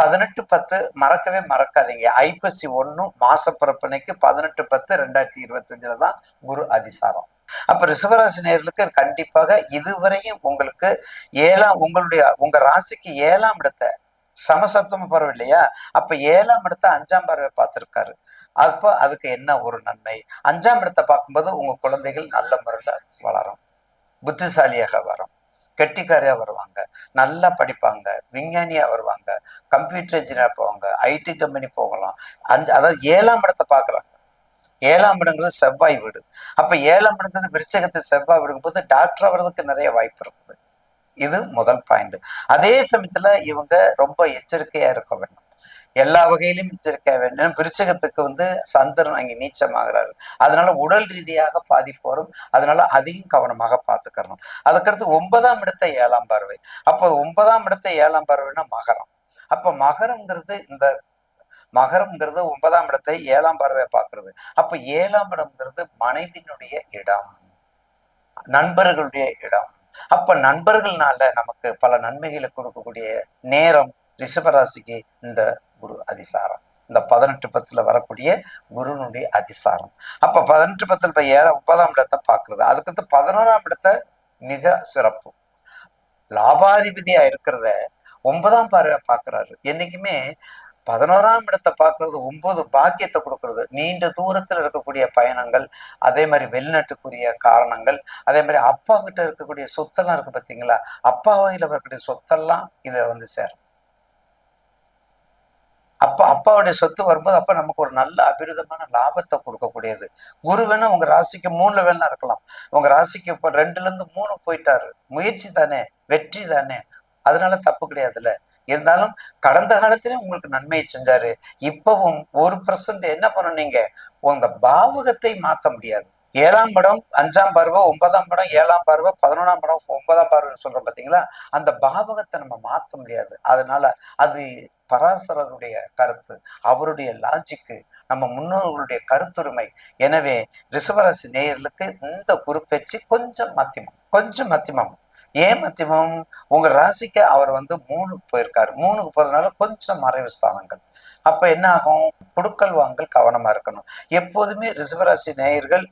பதினெட்டு பத்து மறக்கவே மறக்காதீங்க. ஐப்பசி ஒன்று மாசப்பிறப்பினைக்கு பதினெட்டு பத்து ரெண்டாயிரத்தி இருபத்தஞ்சுல தான் குரு அதிசாரம். அப்ப ரிஷபராசி நேர்களுக்கு கண்டிப்பாக இதுவரையும் உங்களுக்கு ஏழாம் உங்களுடைய உங்க ராசிக்கு ஏழாம் இடத்த சமசப்தம பறவை இல்லையா அப்ப ஏழாம் இடத்த அஞ்சாம் பறவை பார்த்திருக்காரு. அப்போ அதுக்கு என்ன ஒரு நன்மை? அஞ்சாம் இடத்தை பார்க்கும்போது உங்க குழந்தைகள் நல்ல முறையில் வளரும். புத்திசாலியாக வரும். கெட்டிக்காரியா வருவாங்க. நல்லா படிப்பாங்க. விஞ்ஞானியா வருவாங்க. கம்ப்யூட்டர் இன்ஜினியர் போவாங்க. ஐடி கம்பெனி போகலாம். அஞ்சு அதாவது ஏழாம் இடத்தை பார்க்குறாங்க. ஏழாம் இடங்கிறது செவ்வாய் வீடு. அப்ப ஏழாம் இடங்கிறது விருச்சகத்தை செவ்வாய் வீடுங்கும் போது டாக்டர் ஆகிறதுக்கு நிறைய வாய்ப்பு இருக்குது. இது முதல் பாயிண்ட் அதே சமயத்துல இவங்க ரொம்ப எச்சரிக்கையா இருக்க வேண்டும். எல்லா வகையிலும் எச்சரிக்கையா வேண்டும். விருச்சகத்துக்கு வந்து சந்திரன் அங்கே நீச்சமாகிறாரு. அதனால உடல் ரீதியாக பாதிப்பு வரும். அதனால அதையும் கவனமாக பார்த்துக்கறணும். அதுக்கடுத்து ஒன்பதாம் இடத்த ஏழாம் பார்வை. அப்போ ஒன்பதாம் இடத்த ஏழாம் பார்வைன்னா மகரம். அப்ப மகரம்ங்கிறது இந்த மகரம்ங்கிறது ஒன்பதாம் இடத்தை ஏழாம் பார்வையை பார்க்கறது. அப்ப ஏழாம் இடம்ங்கிறது மனைவினுடைய இடம். நண்பர்களுடைய இடம். அப்ப நண்பர்கள்னால நமக்கு பல நன்மைகளை கொடுக்கக்கூடிய நேரம் ரிஷபராசிக்கு இந்த குரு அதிசாரம். இந்த பதினெட்டு பத்துல வரக்கூடிய குருனுடைய அதிசாரம். அப்ப பதினெட்டு பத்துல இப்போ ஏழாம் ஒன்பதாம் இடத்தை பார்க்கறது. அதுக்கடுத்து பதினோராம் இடத்தை மிக சிறப்பு. லாபாதிபதியா இருக்கிறத ஒன்பதாம் பார்வை பார்க்கிறாரு. என்னைக்குமே பதினோராம் இடத்தை பார்க்கறது ஒன்பது பாக்கியத்தை கொடுக்கறது. நீண்ட தூரத்தில் இருக்கக்கூடிய பயணங்கள் அதே மாதிரி வெளிநாட்டுக்குரிய காரணங்கள் அதே மாதிரி அப்பா கிட்ட இருக்கக்கூடிய சொத்தெல்லாம் இருக்கு பார்த்தீங்களா அப்பா வகையில் வரக்கூடிய சொத்தெல்லாம் இதை வந்து சேரும். அப்பா அப்பாவுடைய சொத்து வரும்போது அப்போ நமக்கு ஒரு நல்ல அபிரிதமான லாபத்தை கொடுக்கக்கூடியது. குரு வேணா உங்க ராசிக்கு மூணில் வேணா இருக்கலாம். உங்க ராசிக்கு இப்போ ரெண்டுல இருந்து மூணு போயிட்டாரு. முயற்சி தானே வெற்றி தானே. அதனால தப்பு கிடையாதுல்ல. இருந்தாலும் கடந்த காலத்திலே உங்களுக்கு நன்மையை செஞ்சாரு. இப்பவும் ஒரு பர்சன்ட் என்ன பண்ணீங்க உங்க பாவகத்தை மாத்த முடியாது. ஏழாம் படம் அஞ்சாம் பருவம் ஒன்பதாம் படம் ஏழாம் பருவம் பதினொன்றாம் படம் ஒன்பதாம் பருவம்னு சொல்றோம் பாத்தீங்களா? அந்த பாவகத்தை நம்ம மாத்த முடியாது. அதனால அது பராசரருடைய கருத்து அவருடைய லாஜிக்கு நம்ம முன்னோர்களுடைய கருத்துரிமை. எனவே ரிஷபராசி நேயர்களுக்கு இந்த குருப்பெயர்ச்சி கொஞ்சம் மத்தியமம் கொஞ்சம் மத்தியமம். ஏன் மத்தியமம்? உங்க ராசிக்கு அவர் வந்து மூணுக்கு போயிருக்காரு. மூணுக்கு போறதுனால கொஞ்சம் மறைவு ஸ்தானங்கள். அப்ப என்ன ஆகும்? கொடுக்கல் வாங்கல் கவனமா இருக்கணும். எப்போதுமே ரிசவராசி நேயர்கள்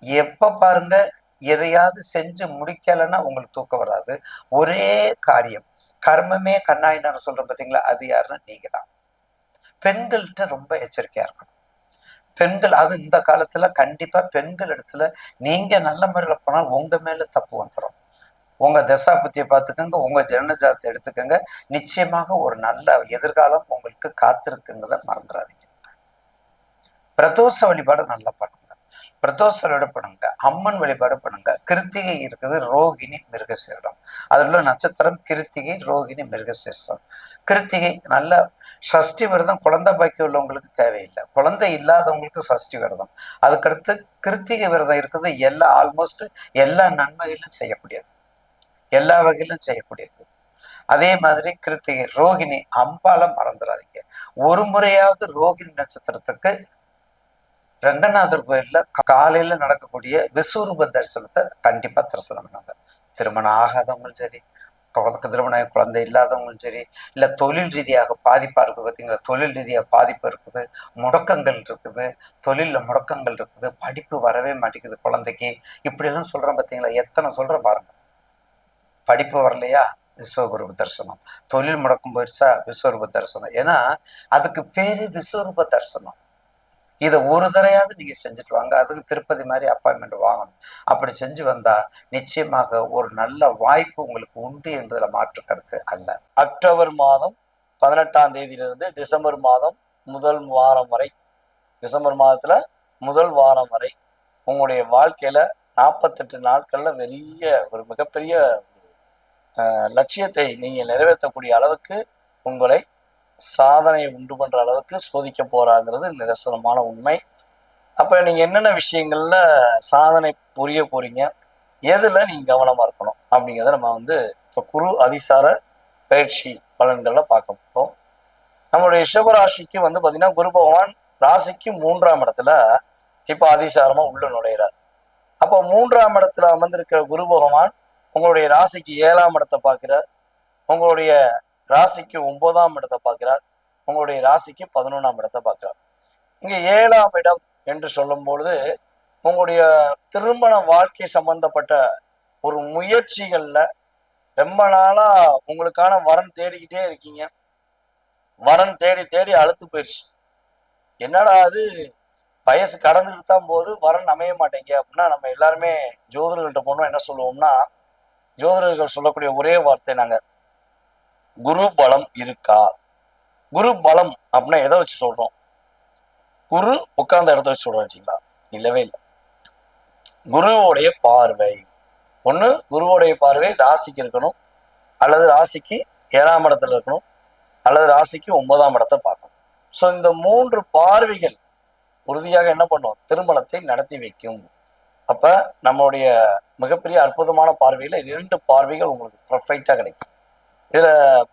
எப்ப பாருங்க எதையாவது செஞ்சு முடிக்கலைன்னா உங்களுக்கு தூக்கம் வராது. ஒரே காரியம் கர்மமே கண்ணாயின்னு சொல்கிறோம் பார்த்தீங்களா அது யாருன்னா நீங்க தான் பெண்கள்கிட்ட ரொம்ப எச்சரிக்கையா இருக்கணும். பெண்கள் அது இந்த காலத்துல கண்டிப்பா பெண்கள் இடத்துல நீங்க நல்ல முறையில் போனால் உங்க மேல தப்பு வந்துடும் உங்க தசாபத்தியை பார்த்துக்கோங்க உங்க ஜனஜாத்தை எடுத்துக்கோங்க. நிச்சயமாக ஒரு நல்ல எதிர்காலம் உங்களுக்கு காத்திருக்குங்கிறத மறந்துடாதீங்க. பிரதோஷ வழிபாடு நல்லா பண்ணும் பிரதோஷ வழிபாடு பண்ணுங்க அம்மன் வழிபாடு பண்ணுங்க. கிருத்திகை இருக்குது ரோகிணி மிருகசீரிடம். உள்ள நட்சத்திரம் கிருத்திகை ரோகிணி மிருகசீரிடம். கிருத்திகை நல்ல சஷ்டி விரதம் குழந்தை பாக்கி உள்ளவங்களுக்கு தேவையில்லை. குழந்தை இல்லாதவங்களுக்கு சஷ்டி விரதம். அதுக்கடுத்து கிருத்திகை விரதம் இருக்குது எல்லா ஆல்மோஸ்ட் எல்லா நன்மைகளும் செய்யக்கூடியது. எல்லா வகையிலும் செய்யக்கூடியது. அதே மாதிரி கிருத்திகை ரோகிணி அம்பால மறந்துடாதீங்க. ஒரு முறையாவது ரோகிணி நட்சத்திரத்துக்கு ரங்கநாதர் கோயிலில் காலையில் நடக்கக்கூடிய விஸ்வரூப தரிசனத்தை கண்டிப்பாக தரிசனம் பண்ணுங்க திருமணம் ஆகாதவங்களும் சரி குழந்தை திருமணம் குழந்தை இல்லாதவங்களும் சரி இல்லை தொழில் ரீதியாக பாதிப்பாக இருக்குது பார்த்தீங்களா தொழில் ரீதியாக பாதிப்பு இருக்குது முடக்கங்கள் இருக்குது தொழிலில் முடக்கங்கள் இருக்குது படிப்பு வரவே மாட்டேங்குது குழந்தைக்கு. இப்படியெல்லாம் சொல்றேன் பார்த்தீங்களா எத்தனை சொல்றேன் பாருங்க. படிப்பு வரலையா? விஸ்வரூப தரிசனம். தொழில் முடக்கம் போயிடுச்சா விஸ்வரூப தரிசனம். ஏன்னா அதுக்கு பேர் விஸ்வரூப தரிசனம். இதை ஒரு தடையாவது நீங்க செஞ்சுட்டு வாங்க. அதுக்கு திருப்பதி மாதிரி அப்பாயின்மெண்ட் வாங்கணும். அப்படி செஞ்சு வந்தா நிச்சயமாக ஒரு நல்ல வாய்ப்பு உங்களுக்கு உண்டு என்பதில் மாற்று கருத்து அல்ல. அக்டோபர் மாதம் பதினெட்டாம் தேதியிலிருந்து டிசம்பர் மாதம் முதல் வாரம் வரை டிசம்பர் மாதத்துல முதல் வாரம் வரை உங்களுடைய வாழ்க்கையில நாற்பத்தெட்டு நாட்கள்ல பெரிய ஒரு மிகப்பெரிய லட்சியத்தை நீங்க நிறைவேற்றக்கூடிய அளவுக்கு உங்களை சாதனையை உண்டு பண்ற அளவுக்கு சோதிக்க போறாங்கிறது நிதர்சனமான உண்மை. அப்ப நீங்க என்னென்ன விஷயங்கள்ல சாதனை புரிய போறீங்க? எதுல நீங்க கவனமா இருக்கணும்? அப்படிங்கிறத நம்ம வந்து இப்போ குரு அதிசார பயிற்சி பலன்கள்ல பார்க்க போறோம். நம்மளுடைய ரிஷபராசிக்கு வந்து பாத்தீங்கன்னா குரு பகவான் ராசிக்கு மூன்றாம் இடத்துல இப்போ அதிசாரமா உள்ள நுழையிறார். அப்போ மூன்றாம் இடத்துல அமர்ந்திருக்கிற குரு பகவான் உங்களுடைய ராசிக்கு ஏழாம் இடத்தை பார்க்கிறார். உங்களுடைய ராசிக்கு ஒன்பதாம் இடத்தை பார்க்கிறார். உங்களுடைய ராசிக்கு பதினொன்றாம் இடத்தை பார்க்கிறார். இங்கே ஏழாம் இடம் என்று சொல்லும் பொழுது உங்களுடைய திருமண வாழ்க்கை சம்பந்தப்பட்ட ஒரு முயற்சிகளில் ரொம்ப நாளாக உங்களுக்கான வரன் தேடிக்கிட்டே இருக்கீங்க. வரன் தேடி தேடி அழுத்து போயிடுச்சு என்னடா அது? வயசு கடந்துட்டு தான் போது வரன் அமைய மாட்டேங்க அப்படின்னா நம்ம எல்லாருமே ஜோதிடர்கள்ட்ட போனோம் என்ன சொல்லுவோம்னா ஜோதிடர்கள் சொல்லக்கூடிய ஒரே வார்த்தை நாங்கள் குரு பலம் இருக்கா? குரு பலம் அப்படின்னா எதை வச்சு சொல்றோம்? குரு உட்கார்ந்த இடத்த வச்சு சொல்றோம் வச்சுங்களா இல்லவே இல்லை. குருவோடைய பார்வை. ஒண்ணு குருவோடைய பார்வை ராசிக்கு இருக்கணும். அல்லது ராசிக்கு ஏழாம் இடத்துல இருக்கணும். அல்லது ராசிக்கு ஒன்பதாம் இடத்தை பார்க்கணும். ஸோ இந்த மூன்று பார்வைகள் உறுதியாக என்ன பண்ணும்? திருமணத்தை நடத்தி வைக்கும். அப்ப நம்மளுடைய மிகப்பெரிய அற்புதமான பார்வையில இரண்டு பார்வைகள் உங்களுக்கு ப்ரொஃபைட்டாக கிடைக்கும். இதுல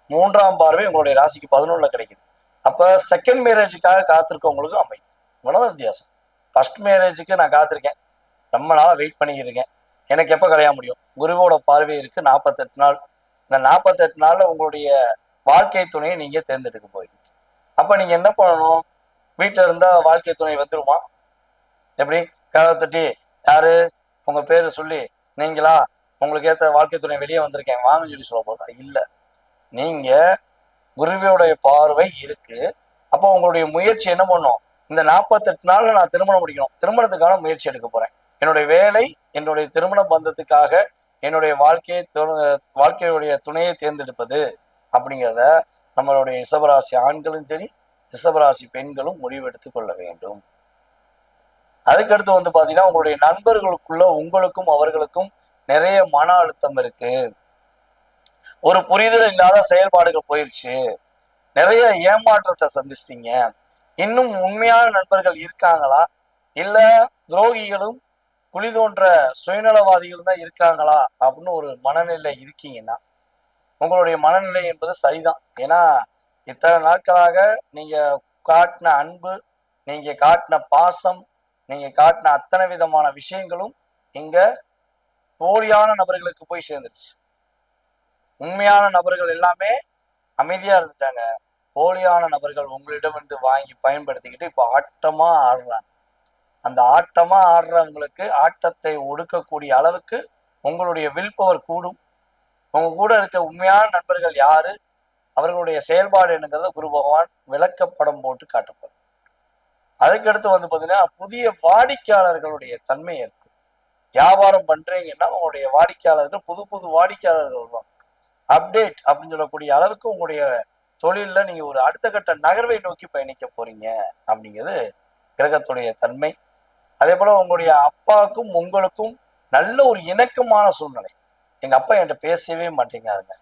மூன்றாம் பார்வை உங்களுடைய ராசிக்கு பதினொன்றுல கிடைக்குது. அப்ப செகண்ட் மேரேஜுக்காக காத்திருக்கவங்களுக்கு அமையும். இவ்வளவுதான் வித்தியாசம். ஃபர்ஸ்ட் மேரேஜுக்கு நான் காத்திருக்கேன். ரொம்ப நாளாக வெயிட் பண்ணிக்கிருக்கேன் எனக்கு எப்போ கல்யாணம் முடியும்? குருவோட பார்வை இருக்கு நாற்பத்தெட்டு நாள். இந்த நாற்பத்தெட்டு நாளில் உங்களுடைய வாழ்க்கை துணையை நீங்கள் தேர்ந்தெடுக்க போறீங்க. அப்போ நீங்கள் என்ன பண்ணணும்? வீட்டில் இருந்தால் வாழ்க்கை துணை வந்துருமா? எப்படி? கழகத்தட்டி யாரு? உங்கள் பேரு சொல்லி நீங்களா? உங்களுக்கு ஏற்ற வாழ்க்கை துணை வெளியே வந்திருக்கேன். வாங்கன்னு சொல்லி சொல்ல போதா? இல்லை. நீங்க குருவியோடைய பார்வை இருக்கு. அப்போ உங்களுடைய முயற்சி என்ன பண்ணும்? இந்த நாற்பத்தெட்டு நாள்ல நான் திருமணம் முடிக்கணும். திருமணத்துக்கான முயற்சி எடுக்க போறேன். என்னுடைய வேலை என்னுடைய திருமண பந்தத்துக்காக என்னுடைய வாழ்க்கையை வாழ்க்கையுடைய துணையை தேர்ந்தெடுப்பது அப்படிங்கிறத நம்மளுடைய ரிஷபராசி ஆண்களும் சரி ரிஷபராசி பெண்களும் முடிவெடுத்துக் கொள்ள வேண்டும். அதுக்கடுத்து வந்து பாத்தீங்கன்னா உங்களுடைய நண்பர்களுக்குள்ள உங்களுக்கும் அவர்களுக்கும் நிறைய மன அழுத்தம் இருக்கு. ஒரு புரிதல் இல்லாத செயல்பாடுகள் போயிடுச்சு நிறைய ஏமாற்றத்தை சந்திச்சிட்டீங்க. இன்னும் உண்மையான நண்பர்கள் இருக்காங்களா? இல்ல துரோகிகளும் குழி தோன்ற சுயநலவாதிகள் தான் இருக்காங்களா? அப்படின்னு ஒரு மனநிலை இருக்கீங்கன்னா உங்களுடைய மனநிலை என்பது சரிதான். ஏன்னா இத்தனை நாட்களாக நீங்க காட்டின அன்பு நீங்க காட்டின பாசம் நீங்க காட்டின அத்தனை விதமான விஷயங்களும் இங்க போலியான நபர்களுக்கு போய் சேர்ந்துருச்சு. உண்மையான நபர்கள் எல்லாமே அமைதியா இருந்துட்டாங்க. போலியான நபர்கள் உங்களிடமிருந்து வாங்கி பயன்படுத்திக்கிட்டு இப்போ ஆட்டமா ஆடுறாங்க. அந்த ஆட்டமா ஆடுறவங்களுக்கு ஆட்டத்தை ஒடுக்கக்கூடிய அளவுக்கு உங்களுடைய வில் பவர் கூடும். உங்க கூட இருக்க உண்மையான நண்பர்கள் யாரு? அவர்களுடைய செயல்பாடு என்னங்கிறத குரு பகவான் விளக்கப்படம் போட்டு காட்டப்படும். அதுக்கடுத்து வந்து பார்த்தீங்கன்னா புதிய வாடிக்கையாளர்களுடைய தன்மை இருக்கு வியாபாரம் பண்றீங்கன்னா உங்களுடைய வாடிக்கையாளர்கள் புது புது வாடிக்கையாளர்கள் வருவாங்க. அப்டேட் அப்படின்னு சொல்லக்கூடிய அளவுக்கு உங்களுடைய தொழிலில் நீங்கள் ஒரு அடுத்த கட்ட நகர்வை நோக்கி பயணிக்க போறீங்க அப்படிங்கிறது கிரகத்துடைய தன்மை. அதே போல் உங்களுடைய அப்பாவுக்கும் உங்களுக்கும் நல்ல ஒரு இணக்கமான சூழ்நிலை. எங்க அப்பா என்கிட்ட பேசவே மாட்டேங்காருங்க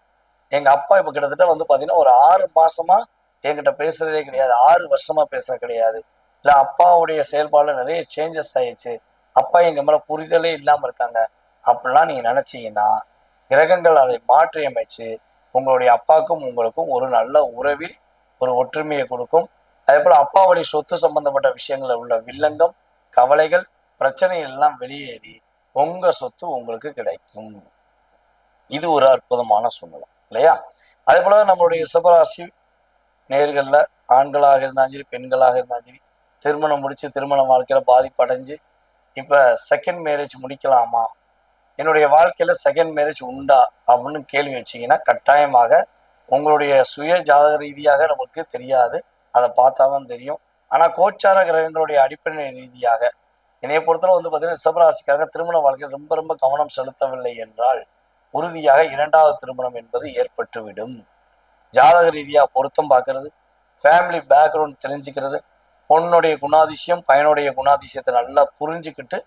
எங்க அப்பா இப்போ கிட்டத்தட்ட வந்து பார்த்தீங்கன்னா ஒரு ஆறு மாசமா என்கிட்ட பேசுறதே கிடையாது. ஆறு வருஷமா பேசுறது கிடையாது. இல்லை அப்பாவுடைய செயல்பாடுல நிறைய சேஞ்சஸ் ஆயிடுச்சு. அப்பா எங்கள் மேலே புரிதலே இல்லாமல் இருக்காங்க. அப்படிலாம் நீங்கள் நினச்சிங்கன்னா கிரகங்கள் அதை மாற்றி அமைச்சு உங்களுடைய அப்பாவுக்கும் உங்களுக்கும் ஒரு நல்ல உறவில் ஒரு ஒற்றுமையை கொடுக்கும். அதே போல அப்பாவுடைய சொத்து சம்பந்தப்பட்ட விஷயங்களில் உள்ள வில்லங்கம் கவலைகள் பிரச்சனைகள் எல்லாம் வெளியேறி உங்க சொத்து உங்களுக்கு கிடைக்கும். இது ஒரு அற்புதமான சூழ்நிலை இல்லையா? அதே போல நம்மளுடைய சிவராசி நேர்கள்ல ஆண்களாக இருந்தாலும் சரி பெண்களாக இருந்தாலும் சரி திருமணம் முடிச்சு திருமண வாழ்க்கையில பாதிப்படைஞ்சு இப்ப செகண்ட் மேரேஜ் முடிக்கலாமா? என்னுடைய வாழ்க்கையில செகண்ட் மேரேஜ் உண்டா அப்படின்னு கேள்வி வச்சிங்கன்னா கட்டாயமாக உங்களுடைய சுய ஜாதக ரீதியாக நமக்கு தெரியாது. அதை பார்த்தா தான் தெரியும். ஆனால் கோச்சார கிரகங்களுடைய அடிப்படை ரீதியாக என்னைய பொறுத்தவரை வந்து பார்த்தீங்கன்னா ரிஷபராசிக்காரங்க திருமண வாழ்க்கையில் ரொம்ப ரொம்ப கவனம் செலுத்தவில்லை என்றால் உறுதியாக இரண்டாவது திருமணம் என்பது ஏற்பட்டுவிடும். ஜாதக ரீதியாக பொருத்தம் பார்க்கறது. ஃபேமிலி பேக்ரவுண்ட் தெரிஞ்சுக்கிறது. பொண்ணுடைய குணாதிசயம் பையனுடைய குணாதிசயத்தை நல்லா புரிஞ்சுக்கிட்டு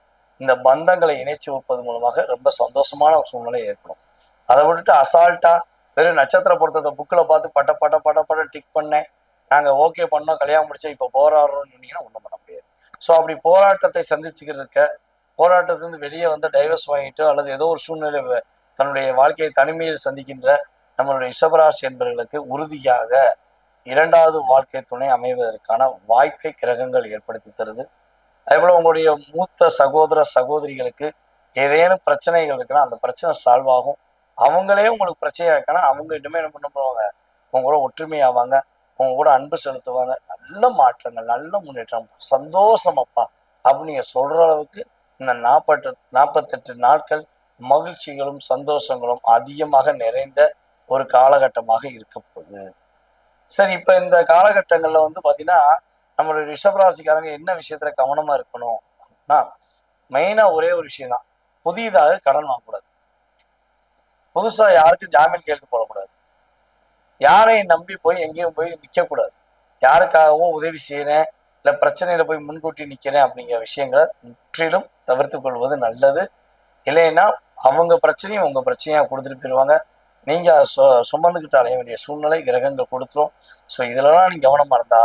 இந்த பந்தங்களை இணைச்சு வைப்பது மூலமாக ரொம்ப சந்தோஷமான ஒரு சூழ்நிலை ஏற்படும். அதை விட்டுட்டு அசால்ட்டா வெறும் நட்சத்திர பொருத்தத்தை புக்கில் பார்த்து பட்ட பட்ட பட்ட பட்ட டிக் பண்ணேன். நாங்கள் ஓகே பண்ணோம் கல்யாணம் முடிச்சோம் இப்போ போராடுறோம்னு சொன்னீங்கன்னா ஒன்றும் பண்ண முடியாது. ஸோ அப்படி போராட்டத்தை சந்திச்சுக்கிட்டு இருக்க போராட்டத்திலிருந்து வெளியே வந்து டைவர்ஸ் வாங்கிட்டு அல்லது ஏதோ ஒரு சூழ்நிலை தன்னுடைய வாழ்க்கையை தனிமையில் சந்திக்கின்ற நம்மளுடைய ரிஷபராசி என்பவர்களுக்கு உறுதியாக இரண்டாவது வாழ்க்கை துணை அமைவதற்கான வாய்ப்பை கிரகங்கள் ஏற்படுத்தி தருது. அதேபோல் உங்களுடைய மூத்த சகோதர சகோதரிகளுக்கு ஏதேனும் பிரச்சனைகள் இருக்குன்னா அந்த பிரச்சனை சால்வ் ஆகும். அவங்களே உங்களுக்கு பிரச்சனையா இருக்குன்னா அவங்க இன்னுமே என்ன பண்ண போவாங்க? உங்க கூட ஒற்றுமையாவாங்க. உங்க கூட அன்பு செலுத்துவாங்க. நல்ல மாற்றங்கள் நல்ல முன்னேற்றம். சந்தோஷமப்பா. அப்படின்னு நீங்க சொல்ற அளவுக்கு இந்த நாற்பட்டு நாற்பத்தெட்டு நாட்கள் மகிழ்ச்சிகளும் சந்தோஷங்களும் அதிகமாக நிறைந்த ஒரு காலகட்டமாக இருக்க போகுது. சரி இப்ப இந்த காலகட்டங்கள்ல வந்து பாத்தீங்கன்னா நம்மளுடைய ரிஷபராசிக்காரங்க என்ன விஷயத்துல கவனமா இருக்கணும் அப்படின்னா மெயினா ஒரே ஒரு விஷயம் தான் புதிதாக கடன் வாங்கக்கூடாது. புதுசா யாருக்கும் ஜாமீன் கேட்டு போடக்கூடாது. யாரையும் நம்பி போய் எங்கேயும் போய் நிற்கக்கூடாது யாருக்காகவும் உதவி செய்யறேன் இல்லை பிரச்சனையில போய் முன்கூட்டி நிற்கிறேன் அப்படிங்கிற விஷயங்களை முற்றிலும் தவிர்த்து கொள்வது நல்லது. இல்லைன்னா அவங்க பிரச்சனையும் உங்க பிரச்சனையா கொடுத்துட்டு போயிடுவாங்க நீங்க சுமந்துக்கிட்டு அலைய வேண்டிய சூழ்நிலை கிரகங்கள் கொடுத்துரும். ஸோ இதுலலாம் நீங்க கவனமா இருந்தா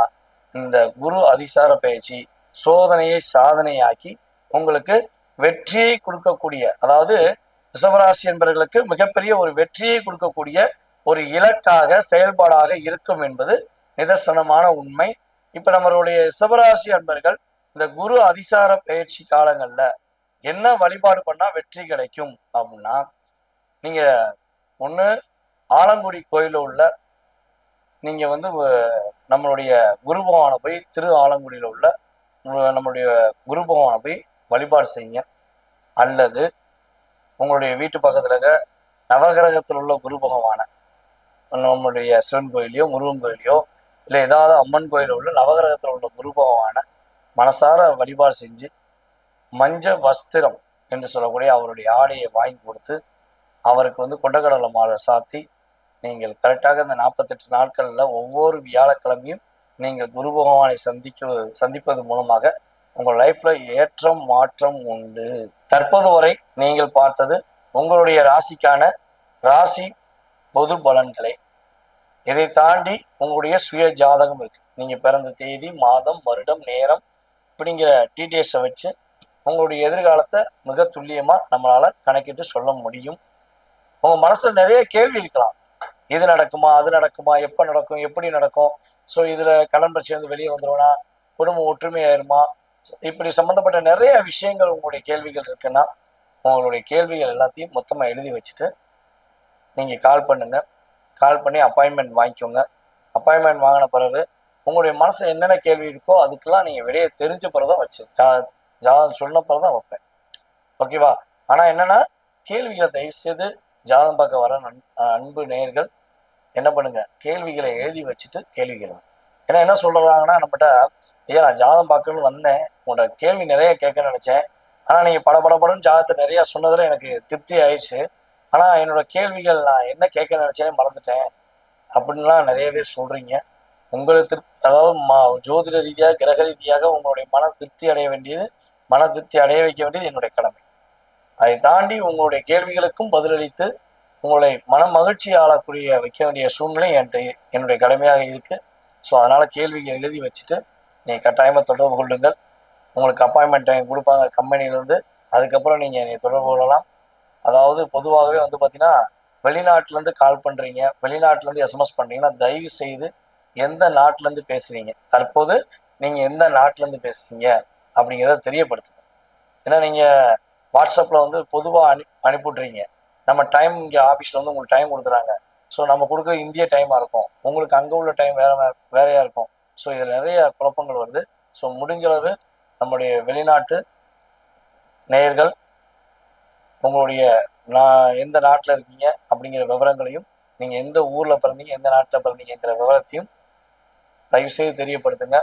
இந்த குரு அதிசார பயிற்சி சோதனையை சாதனையாக்கி உங்களுக்கு வெற்றியை கொடுக்கக்கூடிய அதாவது ரிஷபராசி என்பவர்களுக்கு மிகப்பெரிய ஒரு வெற்றியை கொடுக்கக்கூடிய ஒரு இலக்காக செயல்பாடாக இருக்கும் என்பது நிதர்சனமான உண்மை. இப்ப நம்மளுடைய ரிஷபராசி அன்பர்கள் இந்த குரு அதிசார பயிற்சி காலங்கள்ல என்ன வழிபாடு பண்ணா வெற்றி கிடைக்கும்? அப்படின்னா நீங்க ஒன்று ஆலங்குடி கோயிலில் உள்ள நீங்க வந்து நம்மளுடைய குரு பகவானை போய் திரு ஆலங்குடியில் உள்ள நம்மளுடைய குரு பகவானை போய் வழிபாடு செய்யுங்க. அல்லது உங்களுடைய வீட்டு பக்கத்துல இருக்க நவகிரகத்தில் உள்ள குரு பகவானை நம்மளுடைய சிவன் கோயிலையோ முருகன் கோயிலையோ இல்லை ஏதாவது அம்மன் கோயிலில் உள்ள நவகிரகத்தில் உள்ள குரு பகவானை மனசார வழிபாடு செஞ்சு மஞ்ச வஸ்திரம் என்று சொல்லக்கூடிய அவருடைய ஆடையை வாங்கி கொடுத்து அவருக்கு வந்து கொண்டக்கடலை மாலை சாத்தி நீங்கள் கரெக்டாக இந்த நாற்பத்தெட்டு நாட்களில் ஒவ்வொரு வியாழக்கிழமையும் நீங்கள் குரு பகவானை சந்திக்க சந்திப்பது மூலமாக உங்கள் லைஃப்ல ஏற்றம் மாற்றம் உண்டு. தற்போது வரை நீங்கள் பார்த்தது உங்களுடைய ராசிக்கான ராசி பொது பலன்களை. இதை தாண்டி உங்களுடைய சுய ஜாதகம் இருக்கு. நீங்க பிறந்த தேதி மாதம் வருடம் நேரம் அப்படிங்கிற டீட்டெயில்ஸை வச்சு உங்களுடைய எதிர்காலத்தை மிக துல்லியமா நம்மளால கணக்கிட்டு சொல்ல முடியும். உங்க மனசுல நிறைய கேள்வி இருக்கலாம். இது நடக்குமா அது நடக்குமா எப்போ நடக்கும் எப்படி நடக்கும்? ஸோ இதில் கடன் பிரச்சனை வந்து வெளியே வந்துருவனா குடும்பம் ஒற்றுமையாயிருமா இப்படி சம்மந்தப்பட்ட நிறைய விஷயங்கள் உங்களுடைய கேள்விகள் இருக்குன்னா உங்களுடைய கேள்விகள் எல்லாத்தையும் மொத்தமாக எழுதி வச்சுட்டு நீங்கள் கால் பண்ணுங்க. கால் பண்ணி அப்பாயின்மெண்ட் வாங்கிக்கோங்க. அப்பாயின்மெண்ட் வாங்கின பிறகு உங்களுடைய மனசு என்னென்ன கேள்வி இருக்கோ அதுக்கெல்லாம் நீங்கள் வெளியே தெரிஞ்ச பிறகுதான் வச்சு ஜா ஜாதகம் சொன்ன பிறகுதான் வைப்பேன். ஓகேவா ஆனால் என்னென்னா கேள்விகளை தயவு செய்து ஜாதகம் பார்க்க வர நன் அன்பு நேயர்கள் என்ன பண்ணுங்க? கேள்விகளை எழுதி வச்சுட்டு கேள்வி கேளுங்க ஏன்னா என்ன சொல்றாங்கன்னா நம்மகிட்ட ஐயா நான் ஜாதம் பார்க்கணும்னு வந்தேன். உங்களோட கேள்வி நிறைய கேட்க நினைச்சேன். ஆனா நீங்க பட பட ஜாதகத்தை நிறைய சொன்னதுல எனக்கு திருப்தி ஆயிடுச்சு. ஆனா என்னோட கேள்விகள் நான் என்ன கேட்க நினைச்சேனே மறந்துட்டேன். அப்படின்லாம் நிறைய பேர் சொல்றீங்க. உங்களுக்கு திருப்தி அதாவது மா ஜோதிட ரீதியாக கிரக ரீதியாக உங்களுடைய மன திருப்தி அடைய வேண்டியது மன திருப்தி அடைய வைக்க வேண்டியது என்னுடைய கடமை. அதை தாண்டி உங்களுடைய கேள்விகளுக்கும் பதிலளித்து உங்களை மன மகிழ்ச்சி ஆளக்கூடிய வைக்க வேண்டிய சூழ்நிலை என்கிட்ட என்னுடைய கடமையாக இருக்கு. ஸோ அதனால கேள்விகள் எழுதி வச்சுட்டு நீங்கள் கட்டாயமாக தொடர்பு கொள்ளுங்கள். உங்களுக்கு அப்பாயின்மெண்ட் டைம் கொடுப்பாங்க கம்பெனிலேருந்து அதுக்கப்புறம் நீங்கள் என்னை தொடர்பு கொள்ளலாம். அதாவது பொதுவாகவே வந்து பார்த்தீங்கன்னா வெளிநாட்டிலேருந்து கால் பண்ணுறீங்க வெளிநாட்டிலேருந்து எஸ்எம்எஸ் பண்ணுறீங்கன்னா தயவு செய்து எந்த நாட்டிலேருந்து பேசுகிறீங்க தற்போது நீங்கள் எந்த நாட்டிலேருந்து பேசுகிறீங்க அப்படிங்கிறத தெரியப்படுத்துங்க. ஏன்னா நீங்கள் வாட்ஸ்அப்பில் வந்து பொதுவாக அனு அனுப்பிவிட்றீங்க நம்ம டைம் இங்கே ஆஃபீஸில் வந்து உங்களுக்கு டைம் கொடுத்துறாங்க ஸோ நம்ம கொடுக்குற இந்திய டைமாக இருக்கும். உங்களுக்கு அங்கே உள்ள டைம் வேற வேறையாக இருக்கும். ஸோ இதில் நிறைய குழப்பங்கள் வருது. ஸோ முடிஞ்ச அளவு நம்முடைய வெளிநாட்டு நேயர்கள் உங்களுடைய நான் எந்த நாட்டில் இருக்கீங்க அப்படிங்கிற விவரங்களையும் நீங்கள் எந்த ஊரில் பிறந்தீங்க எந்த நாட்டில் பிறந்தீங்கிற விவரத்தையும் தயவுசெய்து தெரியப்படுத்துங்க.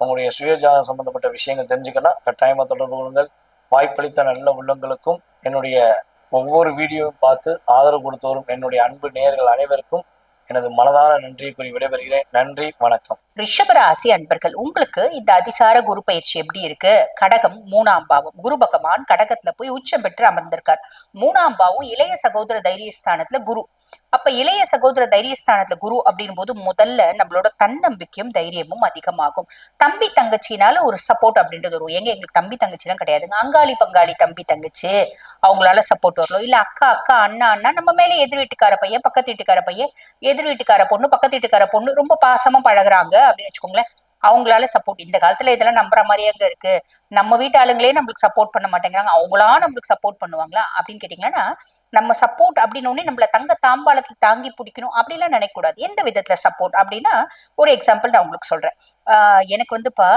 உங்களுடைய சுயஜாதம் சம்பந்தப்பட்ட விஷயங்கள் தெரிஞ்சுக்கணும் கட்டாயமாக தொடர்பு கொள்ளுங்கள். வாய்ப்பளித்த நல்ல உள்ளங்களுக்கும் என்னுடைய ஒவ்வொரு வீடியோவும் பார்த்து ஆதரவு கொடுத்து வரும் என்னுடைய அன்பு நேயர்கள் அனைவருக்கும் எனது மனதார நன்றி கூறி விடைபெறுகிறேன். நன்றி வணக்கம். ரிஷபராசி அன்பர்கள் உங்களுக்கு இந்த அதிசார குரு பயிற்சி எப்படி இருக்கு? கடகம் மூணாம் பாவம். குரு பகவான் கடகத்துல போய் உச்சம் பெற்று அமர்ந்திருக்கார். மூணாம் பாவம் இளைய சகோதர தைரியஸ்தானத்துல குரு. அப்ப இளைய சகோதர தைரியஸ்தானத்துல குரு அப்படின் போது முதல்ல நம்மளோட தன்னம்பிக்கையும் தைரியமும் அதிகமாகும். தம்பி தங்கச்சினால ஒரு சப்போர்ட் அப்படின்றது வரும். எங்க எங்களுக்கு தம்பி தங்கச்சிலாம் கிடையாதுங்க அங்காளி பங்காளி தம்பி தங்கச்சி அவங்களால சப்போர்ட் வரலாம் இல்ல அக்கா அக்கா அண்ணா அண்ணா நம்ம மேல எதிர் வீட்டுக்கார பையன் பக்கத்து வீட்டுக்கார பையன் எதிர் வீட்டுக்கார பொண்ணு பக்கத்து வீட்டுக்கார பொண்ணு ரொம்ப பாசமா பழகுறாங்க அப்படின்னு வச்சுக்கோங்களேன். அவங்களால சப்போர்ட் இந்த காலத்துல இதெல்லாம் நம்புற மாதிரியே அங்க இருக்கு. நம்ம வீட்டு ஆளுங்களே நம்மளுக்கு சப்போர்ட் பண்ண மாட்டேங்கிறாங்க. அவங்களா நம்மளுக்கு சப்போர்ட் பண்ணுவாங்களா? அப்படின்னு கேட்டீங்கன்னா நம்ம சப்போர்ட் அப்படின்னு உடனே நம்மள தங்க தாம்பாளத்தில் தாங்கி பிடிக்கணும். அப்படிலாம் நினைக்கக்கூடாது. எந்த விதத்துல சப்போர்ட் அப்படின்னா ஒரு எக்ஸாம்பிள் நான் உங்களுக்கு சொல்றேன். எனக்கு வந்துப்பா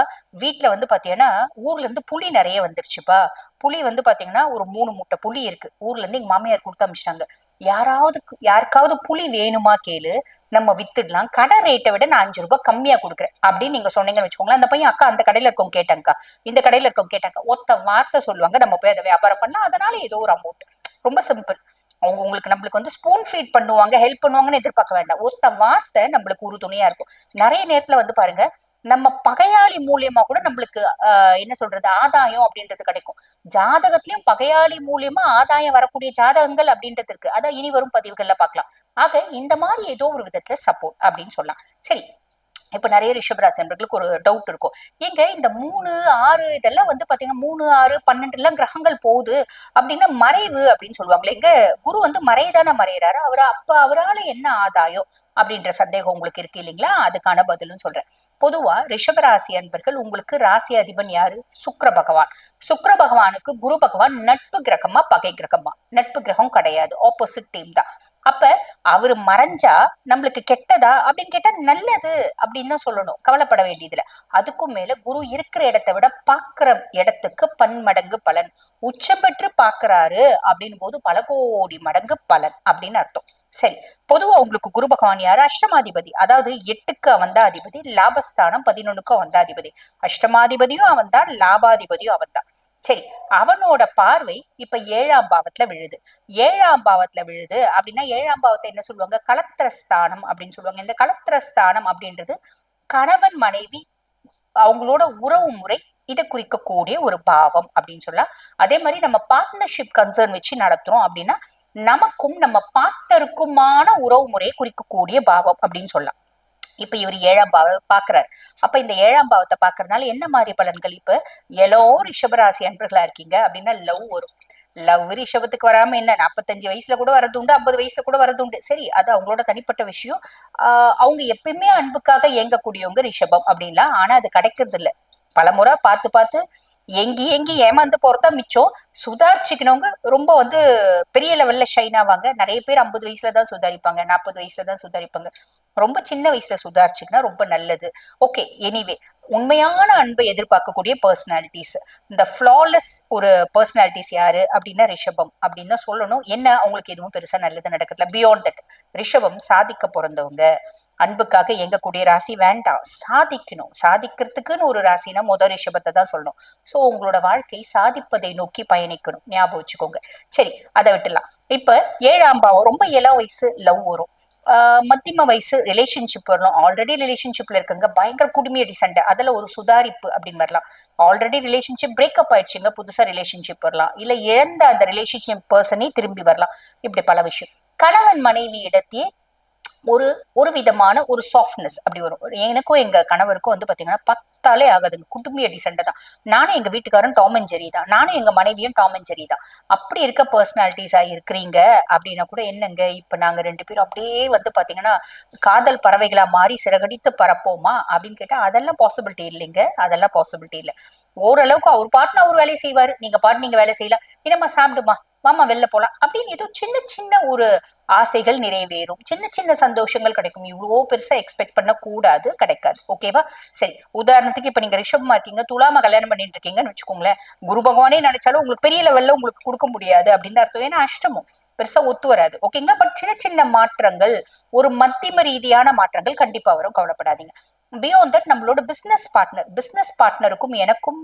வீட்டுல வந்து பாத்தீங்கன்னா ஊர்ல இருந்து புளி நிறைய வந்துருச்சுப்பா. புளி வந்து பாத்தீங்கன்னா ஒரு மூணு முட்டை புளி இருக்கு. ஊர்ல இருந்து எங்க மாமியார் கொடுத்து அமிச்சிட்டாங்க. யாராவது யாருக்காவது புளி வேணுமா கேளு. நம்ம வித்துடலாம். கடை ரேட்டை விட நான் அஞ்சு ரூபாய் கம்மியா கொடுக்குறேன். அப்படின்னு நீங்க சொன்னீங்கன்னு வச்சுக்கோங்களேன். அந்த பையன் அக்கா அந்த கடையில இருக்கோம் கேட்டாங்கக்கா. இந்த கடையில இருக்கோம் கேட்டாங்க. ஒத்த வார்த்தை சொல்லுவாங்க. நம்ம போய் அதை வியாபாரம் பண்ணா அதனால ஏதோ ஒரு அமௌண்ட் ரொம்ப சிம்பிள் அவங்க உங்களுக்கு நம்மளுக்கு வந்து ஸ்பூன் ஃபீட் பண்ணுவாங்க ஹெல்ப் பண்ணுவாங்கன்னு எதிர்பார்க்க வேண்டாம். ஒருத்த வார்த்தை நம்மளுக்கு உறுதுணையா இருக்கும். நிறைய நேரத்துல வந்து பாருங்க நம்ம பகையாளி மூலியமா கூட நம்மளுக்கு ஆஹ், என்ன சொல்றது ஆதாயம் அப்படின்றது கிடைக்கும். ஜாதகத்திலயும் பகையாளி மூலியமா ஆதாயம் வரக்கூடிய ஜாதகங்கள் அப்படின்றது இருக்கு. அதான் இனி வரும் பதிவுகள்ல பார்க்கலாம். ஆக இந்த மாதிரி ஏதோ ஒரு விதத்துல சப்போர்ட் அப்படின்னு சொல்லலாம். சரி இப்போ நிறைய ரிஷபராசி நண்பர்களுக்கு ஒரு டவுட் இருக்கும். ஏங்க இந்த மூணு ஆறு இதெல்லாம் வந்து பாத்தீங்கன்னா மூணு ஆறு பன்னெண்டு எல்லாம் கிரகங்கள் போகுது அப்படின்னா மறைவு அப்படின்னு சொல்லுவாங்களே எங்க குரு வந்து மறைதானே மறையிறாரு. அவர் அப்ப அவரால என்ன ஆதாயம் அப்படின்ற சந்தேகம் உங்களுக்கு இருக்கு இல்லைங்களா? அதுக்கான பதிலும் சொல்றேன். பொதுவா ரிஷபராசி அன்பர்கள் உங்களுக்கு ராசி அதிபன் யாரு? சுக்கர பகவான். சுக்கர பகவானுக்கு குரு பகவான் நட்பு கிரகமா பகை கிரகமா. நட்பு கிரகம் கிடையாது. ஆப்போசிட் டீம் தான். அப்ப அவரு மறைஞ்சா நம்மளுக்கு கெட்டதா? அப்படின்னு கேட்டா நல்லது அப்படின்னு தான் சொல்லணும். கவலைப்பட வேண்டியதுல அதுக்கும் மேல குரு இருக்கிற இடத்தை விட பாக்குற இடத்துக்கு பன்மடங்கு பலன். உச்சம் பெற்று பாக்குறாரு அப்படின் போது பல கோடி மடங்கு பலன் அப்படின்னு அர்த்தம். சரி பொதுவா உங்களுக்கு குரு பகவான் யாரு? அஷ்டமாதிபதி. அதாவது எட்டுக்கு அவன் தான் அதிபதி லாபஸ்தானம் பதினொன்னுக்கு அவன் தான் அதிபதி. அஷ்டமாதிபதியும் அவன் தான் லாபாதிபதியும் அவன் தான். சரி அவனோட பார்வை இப்ப ஏழாம் பாவத்துல விழுது. ஏழாம் பாவத்துல விழுது அப்படின்னா ஏழாம் பாவத்தை என்ன சொல்லுவாங்க? கலத்திரஸ்தானம் அப்படின்னு சொல்லுவாங்க. இந்த கலத்திரஸ்தானம் அப்படின்றது கணவன் மனைவி அவங்களோட உறவு முறை இதை குறிக்கக்கூடிய ஒரு பாவம் அப்படின்னு சொல்லலாம். அதே மாதிரி நம்ம பார்ட்னர்ஷிப் கன்சர்ன் வச்சு நடத்துறோம் அப்படின்னா நமக்கும் நம்ம பார்ட்னருக்குமான உறவு முறையை குறிக்கக்கூடிய பாவம் அப்படின்னு சொல்லலாம். இப்ப இவர் ஏழாம் பாவம் பாக்குறாரு. அப்ப இந்த ஏழாம் பாவத்தை பாக்குறதுனால என்ன மாதிரி பலன்கள்? இப்ப எல்லோரும் ரிஷபராசி அன்பர்களா இருக்கீங்க அப்படின்னா லவ் வரும். லவ் ரிஷபத்துக்கு வராம என்ன? நாற்பத்தஞ்சு வயசுல கூட வரது உண்டு ஐம்பது வயசுல கூட வரது உண்டு சரி அது அவங்களோட தனிப்பட்ட விஷயம். ஆஹ் அவங்க எப்பயுமே அன்புக்காக இயங்கக்கூடியவங்க ரிஷபம் அப்படின்லாம். ஆனா அது கிடைக்கிறது இல்ல பலமுறை பார்த்து பார்த்து எங்கி எங்கி ஏமாந்து போறதா மிச்சம். சுதாரிச்சுக்கணவங்க ரொம்ப வந்து பெரிய லெவல்ல ஷைன் ஆவாங்க. நிறைய பேர் ஐம்பது வயசுல தான் சுதாரிப்பாங்க நாற்பது வயசுல தான் சுதாரிப்பாங்க. ரொம்ப சின்ன வயசுல சுதாரிச்சுக்கினா ரொம்ப நல்லது. ஓகே எனிவே உண்மையான அன்பை எதிர்பார்க்கக்கூடிய பர்சனாலிட்டிஸ் இந்த ஃப்ளாலெஸ் ஒரு பர்சனாலிட்டிஸ் யாரு? அப்படின்னா ரிஷபம். அப்படின்னு தான் சொல்லணும். என்ன? அவங்களுக்கு எதுவும் பெருசா நல்லது நடக்கல பியாண்ட் தட் ரிஷபம் சாதிக்க பிறந்தவங்க. அன்புக்காக எங்கக்கூடிய ராசி வேண்டாம். சாதிக்கணும். சாதிக்கிறதுக்குன்னு ஒரு ராசினா முத ரிஷபத்தை தான் சொல்லணும். ஸோ உங்களோட வாழ்க்கை சாதிப்பதை நோக்கி பயணிக்கணும். ஞாபகம் வச்சுக்கோங்க. சரி அதை விட்டுலாம் இப்ப ஏழாம் பாவம் ரொம்ப இளம் வயசு லவ் வரும். மத்தியம வயசு ரிலேஷன்ஷிப் வரணும். ஆல்ரெடி ரிலேஷன்ஷிப்ல இருக்கங்க. பயங்கர குடுமையடி சண்டை. அதுல ஒரு சுதாரிப்பு அப்படின்னு வரலாம். ஆல்ரெடி ரிலேஷன்ஷிப் பிரேக்கப் ஆயிடுச்சுங்க. புதுசா ரிலேஷன்ஷிப் வரலாம். இல்ல இழந்த அந்த ரிலேஷன்ஷிப் பர்சனே திரும்பி வரலாம். இப்படி பல விஷயம். கணவன் மனைவி இடத்தையே ஒரு ஒரு விதமான ஒரு சாஃப்ட்னஸ் அப்படி வரும். எனக்கும் எங்க கணவருக்கும் வந்து பாத்தீங்கன்னா பத்தாலே ஆகாதுங்க. குடும்பி அடி சண்டை தான். நானும் எங்க வீட்டுக்காரன் டாம் அண்ட் ஜெரி தான். நானும் எங்க மனைவியும் டாம் அண்ட் ஜெரி தான். அப்படி இருக்க பர்சனாலிட்டிஸா இருக்கிறீங்க அப்படின்னா கூட என்னங்க? இப்ப நாங்க ரெண்டு பேரும் அப்படியே வந்து பாத்தீங்கன்னா காதல் பறவைகளா மாறி சிறகடித்து பறப்போமா? அப்படின்னு கேட்டா அதெல்லாம் பாசிபிலிட்டி இல்லைங்க. அதெல்லாம் பாசிபிலிட்டி இல்லை. ஓரளவுக்கு அவர் பாட்டுன்னு அவர் வேலையை செய்வாரு. நீங்க பாட்டு நீங்க வேலை செய்யலாம். என்னம்மா சாப்பிடுமா? மாமா வெளில போலாம். அப்படின்னு ஏதோ சின்ன சின்ன ஒரு ஆசைகள் நிறைவேறும். சின்ன சின்ன சந்தோஷங்கள் கிடைக்கும். இவ்வளோ பெருசா எக்ஸ்பெக்ட் பண்ண கூடாது கிடைக்காது ஓகேவா சரி. உதாரணத்துக்கு இப்ப நீங்க ரிஷபமா இருக்கீங்க துலாம கல்யாணம் பண்ணிட்டு இருக்கீங்கன்னு வச்சுக்கோங்களேன். குரு பகவானே நினைச்சாலும் உங்களுக்கு பெரிய லெவல்ல உங்களுக்கு கொடுக்க முடியாது அப்படின்னு அர்த்தம். ஏன்னா அஷ்டமும். பெருசா ஒத்து வராது. ஓகேங்களா பட் சின்ன சின்ன மாற்றங்கள் ஒரு மத்திம ரீதியான மாற்றங்கள் கண்டிப்பா வரும். கவலைப்படாதீங்க. பியாண்ட் தட் நம்மளோட பிசினஸ் பார்ட்னர் பிசினஸ் பார்ட்னருக்கும் எனக்கும்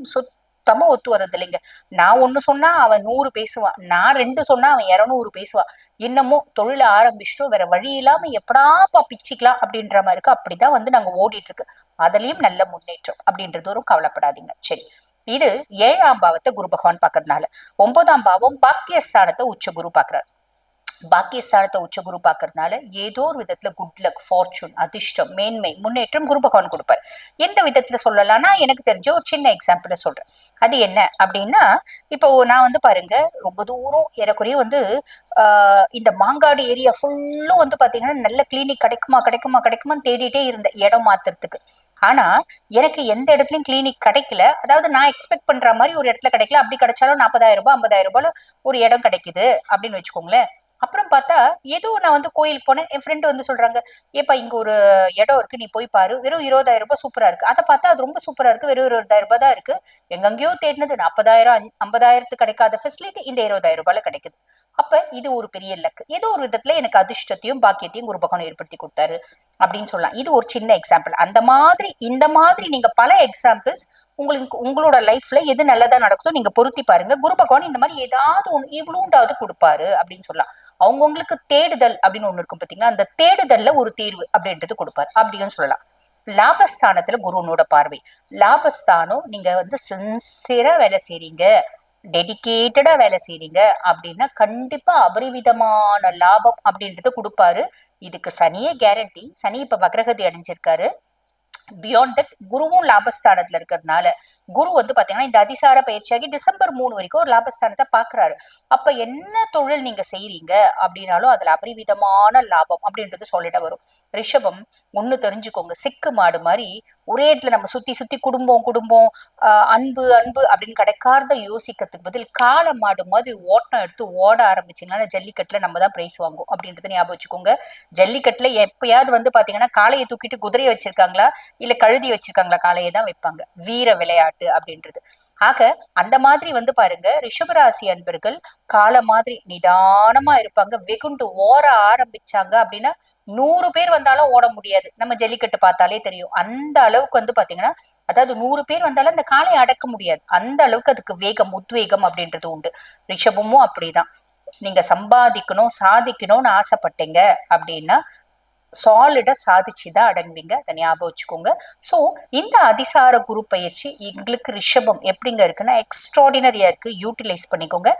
சுத்தமா ஒத்து வர்றது இல்லைங்க நான் ஒண்ணு சொன்னா அவன் நூறு பேசுவான் நான் ரெண்டு சொன்னா அவன் இரநூறு பேசுவான் இன்னமும் தொழில ஆரம்பிச்சிட்டோம். வேற வழி இல்லாம எப்படாப்பா பிச்சிக்கலாம் அப்படின்ற மாதிரி இருக்கு அப்படிதான் வந்து நாங்க ஓடிட்டு இருக்கு அதுலயும் நல்ல முன்னேற்றம் அப்படின்றது ஒரு கவலைப்படாதீங்க. சரி. இது ஏழாம் பாவத்தை குரு பகவான் பார்க்கறதுனால. ஒன்பதாம் பாவம் பாக்கியஸ்தானத்தை உச்ச குரு பாக்குறாரு பாக்கியஸ்தானத்தை உச்ச குரு பாக்குறதுனால ஏதோ ஒரு விதத்துல குட் லக் ஃபார்ச்சூன் அதிர்ஷ்டம் மேன்மை முன்னேற்றம் குரு பகவான் கொடுப்பார். எந்த விதத்துல சொல்லலாம்னா எனக்கு தெரிஞ்ச ஒரு சின்ன எக்ஸாம்பிள சொல்றேன். அது என்ன அப்படின்னா இப்போ நான் வந்து பாருங்க ரொம்ப தூரம் ஏறக்குறைய வந்து ஆஹ் இந்த மாங்காடு ஏரியா ஃபுல்லும் வந்து பாத்தீங்கன்னா நல்ல கிளினிக் கிடைக்குமா கிடைக்குமா கிடைக்குமான்னு தேடிட்டே இருந்த இடம் மாத்துறதுக்கு. ஆனா எனக்கு எந்த இடத்துலயும் கிளினிக் கிடைக்கல. அதாவது நான் எக்ஸ்பெக்ட் பண்ற மாதிரி ஒரு இடத்துல கிடைக்கல. அப்படி கிடைச்சாலும் நாற்பதாயிரம் ரூபாய் ஐம்பதாயிரம் ரூபாய் ஒரு இடம் கிடைக்குது அப்படின்னு வச்சுக்கோங்களேன். அப்புறம் பார்த்தா ஏதோ நான் வந்து கோயிலுக்கு போனேன். என் ஃப்ரெண்டு வந்து சொல்றாங்க ஏப்பா இங்க ஒரு இடம் இருக்கு நீ போய் பாரு. வெறும் இருபதாயிரம் ரூபாய் சூப்பரா இருக்கு. அதை பார்த்தா அது ரொம்ப சூப்பரா இருக்கு. வெறும் இருபதாயிரம் ரூபாய் தான் இருக்கு. எங்கெங்கேயோ தேடினது நாற்பதாயிரம் ஐம்பதாயிரத்துக்கு கிடைக்காத ஃபெசிலிட்டி இந்த இருபதாயிரம் ரூபாயில கிடைக்குது. அப்ப இது ஒரு பெரிய லக்கு ஏதோ ஒரு விதத்துல எனக்கு அதிர்ஷ்டத்தையும் பாக்கியத்தையும் குரு பகவான் ஏற்படுத்தி கொடுத்தாரு அப்படின்னு சொல்லலாம். இது ஒரு சின்ன எக்ஸாம்பிள் அந்த மாதிரி இந்த மாதிரி நீங்க பல எக்ஸாம்பிள்ஸ் உங்களுக்கு உங்களோட லைஃப்ல எது நல்லதா நடக்குதோ நீங்க பொருத்தி பாருங்க. குரு பகவான் இந்த மாதிரி ஏதாவது ஒன்று இவ்வளோண்டாவது கொடுப்பாரு அப்படின்னு சொல்லலாம். அவங்கவுங்களுக்கு தேடுதல் அப்படின்னு ஒண்ணு இருக்கும் பாத்தீங்களா? அந்த தேடுதல்ல ஒரு தீர்வு அப்படின்றது கொடுப்பாரு. அப்படின்னு சொல்லலாம். லாபஸ்தானத்துல குருனோட பார்வை. லாபஸ்தானம் நீங்க வந்து சின்சியரா வேலை செய்றீங்க. டெடிகேட்டடா வேலை செய்றீங்க. அப்படின்னா கண்டிப்பா அபரிவிதமான லாபம் அப்படின்றத கொடுப்பாரு. இதுக்கு சனியே கேரண்டி சனி இப்ப வக்ரகதி அடைஞ்சிருக்காரு. பியாண்ட் தட் குருவும் லாபஸ்தானத்துல இருக்கிறதுனால குரு வந்து பாத்தீங்கன்னா இந்த அதிசார பயிற்சியாகி டிசம்பர் மூணு வரைக்கும் ஒரு லாபஸ்தானத்தை பாக்குறாரு. அப்ப என்ன தொழில் நீங்க செய்யறீங்க அப்படின்னாலும் அதுல அபரிவிதமான லாபம் அப்படின்றது சொல்லிட வரும். ரிஷபம் ஒண்ணு தெரிஞ்சுக்கோங்க. சிக்கு மாடு மாதிரி ஒரே இடத்துல நம்ம சுத்தி சுத்தி குடும்பம் குடும்பம் ஆஹ் அன்பு அன்பு அப்படின்னு கிடைக்காத யோசிக்கிறதுக்கு பதில் காளை மாடு மாதிரி ஓட்டம் எடுத்து ஓட ஆரம்பிச்சீங்கன்னா ஜல்லிக்கட்டுல நம்ம தான் பிரைஸ் வாங்குவோம் அப்படின்றத ஞாபகம் வச்சுக்கோங்க. ஜல்லிக்கட்டுல எப்பயாவது வந்து பாத்தீங்கன்னா காளையை தூக்கிட்டு குதிரையை வச்சிருக்காங்களா? இல்ல கழுதி வச்சிருக்காங்களா காளையை தான் வைப்பாங்க. வீர விளையாட்டு அப்படின்றது. ஆக அந்த மாதிரி வந்து பாருங்க ரிஷபராசி அன்பர்கள் கால மாதிரி நிதானமா இருப்பாங்க. வெகுண்டு ஓட ஆரம்பிச்சாங்க அப்படின்னா நூறு பேர் வந்தாலும் ஓட முடியாது. நம்ம ஜல்லிக்கட்டு பார்த்தாலே தெரியும். அந்த அளவுக்கு வந்து பாத்தீங்கன்னா அதாவது நூறு பேர் வந்தாலும் அந்த காளையை அடக்க முடியாது. அந்த அளவுக்கு அதுக்கு வேகம் உத்வேகம் அப்படின்றது உண்டு. ரிஷபமும் அப்படிதான். நீங்க சம்பாதிக்கணும் சாதிக்கணும்னு ஆசைப்பட்டீங்க அப்படின்னா சாலிடா சாதிச்சுதான் அடங்குவீங்க. அதை ஞாபகம் வச்சுக்கோங்க. ஸோ இந்த அதிசார குரு பயிற்சி எங்களுக்கு ரிஷபம் எப்படிங்க இருக்குன்னா எக்ஸ்ட்ராடினரியா இருக்கு. யூட்டிலைஸ் பண்ணிக்கோங்க.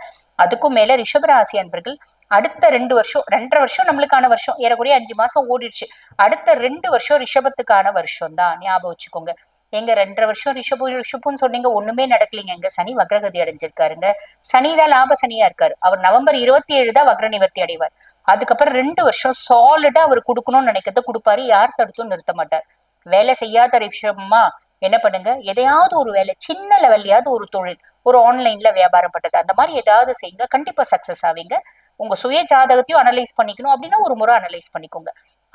அதுக்கும் மேல ரிஷபராசி அன்பர்கள் அடுத்த ரெண்டு வருஷம் ரெண்டரை வருஷம் நம்மளுக்கான வருஷம். ஏறக்குறைய அஞ்சு மாசம் ஓடிடுச்சு. அடுத்த ரெண்டு வருஷம் ரிஷபத்துக்கான வருஷம் தான் ஞாபகம் வச்சுக்கோங்க. எங்க ரெண்டரை வருஷம் ரிஷபு ரிஷபுன்னு சொன்னீங்க ஒண்ணுமே நடக்கலைங்க. எங்க சனி வக்ரகதி அடைஞ்சிருக்காருங்க. சனி தான் லாப சனியா இருக்காரு. அவர் நவம்பர் இருபத்தி ஏழு தான் வக்ர நிவர்த்தி அடைவார். அதுக்கப்புறம் ரெண்டு வருஷம் சாலிடா அவர் கொடுக்கணும்னு நினைக்கிறத கொடுப்பாரு. யார் தடுத்தும் நிறுத்த மாட்டார். வேலை செய்யாத ரிஷபமா என்ன பண்ணுங்க? எதையாவது ஒரு வேலை சின்ன லெவல்லையாவது ஒரு தொழில் ஒரு ஆன்லைன்ல வியாபாரம் பண்றது. அந்த மாதிரி ஏதாவது செய்யுங்க. கண்டிப்பா சக்சஸ் ஆவீங்க. உங்க சுய ஜாதகத்தையும் அனலைஸ் பண்ணிக்கணும். அப்படின்னா ஒரு முறை அனலைஸ் பண்ணிக்கோங்க.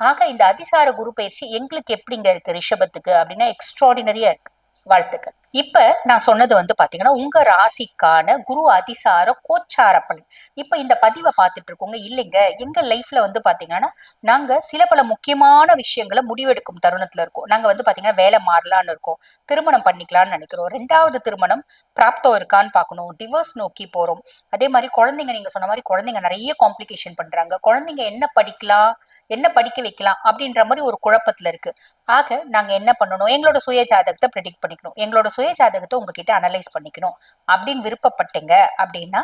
ஆக இந்த அதிசார குரு பயிற்சி எங்களுக்கு எப்படிங்க இருக்கு ரிஷபத்துக்கு அப்படின்னா எக்ஸ்ட்ராடினரியா இருக்கு. வாழ்த்துக்கள். இப்ப நான் சொன்னது வந்து பாத்தீங்கன்னா உங்க ராசிக்கான குரு அதிசார கோச்சார பலன். இப்ப இந்த பதிவை பார்த்துட்டு இருக்கோங்க. இல்லைங்க. எங்க லைஃப்ல வந்து பாத்தீங்கன்னா நாங்க சில பல முக்கியமான விஷயங்களை முடிவெடுக்கும் தருணத்துல இருக்கோம். நாங்க வந்து பாத்தீங்கன்னா வேலை மாறலாம்னு இருக்கோம். திருமணம் பண்ணிக்கலாம்னு நினைக்கிறோம். ரெண்டாவது திருமணம் பிராப்தம் இருக்கான்னு பார்க்கணும். டிவோர்ஸ் நோக்கி போறோம். அதே மாதிரி குழந்தைங்க நீங்க சொன்ன மாதிரி குழந்தைங்க நிறைய காம்ப்ளிகேஷன் பண்றாங்க. குழந்தைங்க என்ன படிக்கலாம்? என்ன படிக்க வைக்கலாம்? அப்படின்ற மாதிரி ஒரு குழப்பத்துல இருக்கு. ஆக நாங்க என்ன பண்ணணும்? எங்களோட சுய ஜாதகத்தை ப்ரெடிக்ட் பண்ணிக்கணும். எங்களோட சுய ஜாதகத்தை உங்ககிட்ட அனலைஸ் பண்ணிக்கணும். அப்படின்னு விருப்பப்பட்டீங்க அப்படின்னா